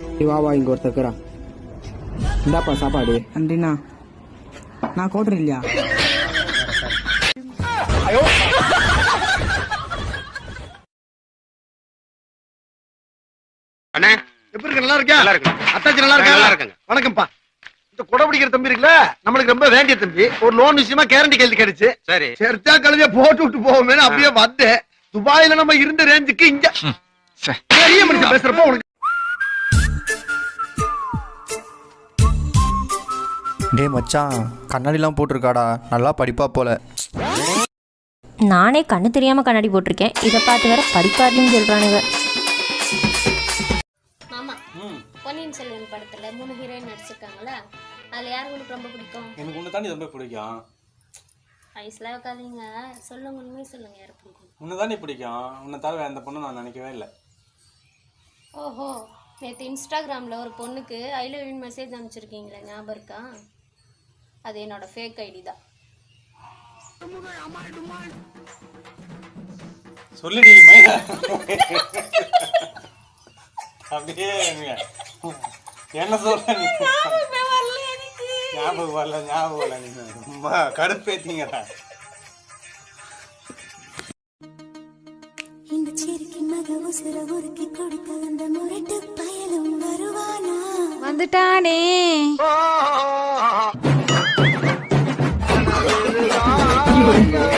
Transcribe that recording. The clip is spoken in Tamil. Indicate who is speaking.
Speaker 1: நீ வா வா இங்க ஒருத்தக்கிறா இந்தாப்பா சாப்பாடு.
Speaker 2: நன்றிண்ணா. நான் கோட்டர் இல்லையா?
Speaker 3: அண்ணே.
Speaker 4: எப்படி இருக்க? நல்லா
Speaker 3: நல்லா இருக்கு
Speaker 4: அத்தாச்சி நல்லா இருக்கா?
Speaker 3: நல்லா இருக்குங்க.
Speaker 4: வணக்கம்ப்பா. இந்த குடை பிடிக்கிற தம்பி இருக்குல்ல நம்மளுக்கு ரொம்ப வேண்டிய தம்பி. ஒரு லோன் விஷயமா கேரண்டி கேள்வி கிடைச்சு
Speaker 3: சரி.
Speaker 4: சரித்தா கழுதிய போட்டு விட்டு போவோமேனு அப்படியே வந்தேன். துபாயில நம்ம இருந்த ரேஞ்சுக்கு இங்க. பெரிய மனுஷன் பேசுறப்போ உனக்கு
Speaker 5: டேய் மச்சான் கண்ணாடிலாம் போட்டிருக்காடா. நல்லா படிப்பா போல.
Speaker 6: நானே கண்ணு தெரியாம கண்ணாடி போட்டிருக்கேன். இதை பார்த்து வேற படிக்காதுன்னு சொல்றானுங்க.
Speaker 7: மாமா பொன்னியின் செல்வன் படத்துல மூணு ஹீரோயின் நடிச்சிருக்காங்கல்ல? அதுல யார் உங்களுக்கு ரொம்ப பிடிக்கும்?
Speaker 8: எனக்கு ஒன்று தாண்டி ரொம்ப பிடிக்கும்.
Speaker 7: வயசுல வைக்காதீங்க. சொல்லுங்க உண்மையை சொல்லுங்க யார் பிடிக்கும்?
Speaker 8: உன்னை தாண்டி பிடிக்கும். உன்னை தவிர அந்த பொண்ணு நான் நினைக்கவே இல்லை.
Speaker 7: ஓஹோ நேற்று இன்ஸ்டாகிராமில் ஒரு பொண்ணுக்கு ஐ லவ் யூ மெசேஜ் அனுப்பிச்சிருக்கீங்களே ஞாபகம் இருக்கா? அது என்னோட ஃபேக் ஐடி தான்.
Speaker 8: சொல்லுடி அப்படியே. என்ன சொல்ற நீ? ஞாபகம் வரல ஞாபகம் வரல நீங்க ரொம்ப கடுப்பேத்தீங்கடா.
Speaker 9: இந்த சிரிக்கி மக உசுர உருக்கி கொடுத்த அந்த முரட்டு பயலும் வருவானா?
Speaker 10: வந்துட்டானே.
Speaker 4: Thank you.